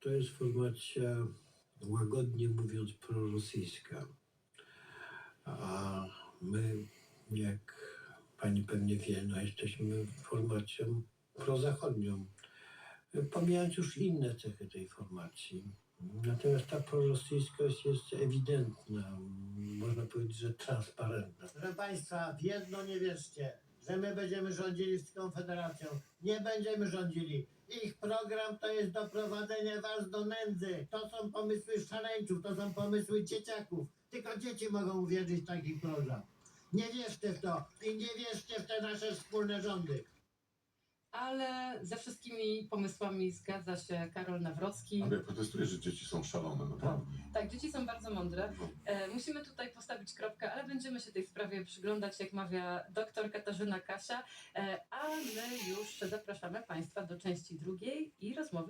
To jest formacja, łagodnie mówiąc, prorosyjska. A my, jak pani pewnie wie, no jesteśmy formacją prozachodnią. Pomijając już inne cechy tej formacji. Natomiast ta prorosyjskość jest ewidentna, można powiedzieć, że transparentna. Proszę Państwa, w jedno nie wierzcie, że my będziemy rządzili z Konfederacją. Nie będziemy rządzili. Ich program to jest doprowadzenie Was do nędzy. To są pomysły szaleńców, to są pomysły dzieciaków. Tylko dzieci mogą uwierzyć w taki program. Nie wierzcie w to i nie wierzcie w te nasze wspólne rządy. Ale ze wszystkimi pomysłami zgadza się Karol Nawrocki. Ale ja protestuję, że dzieci są szalone, naprawdę. Tak, dzieci są bardzo mądre. No. E, musimy tutaj postawić kropkę, ale będziemy się tej sprawie przyglądać, jak mawia doktor Katarzyna Kasia. E, a my już zapraszamy Państwa do części drugiej i rozmowy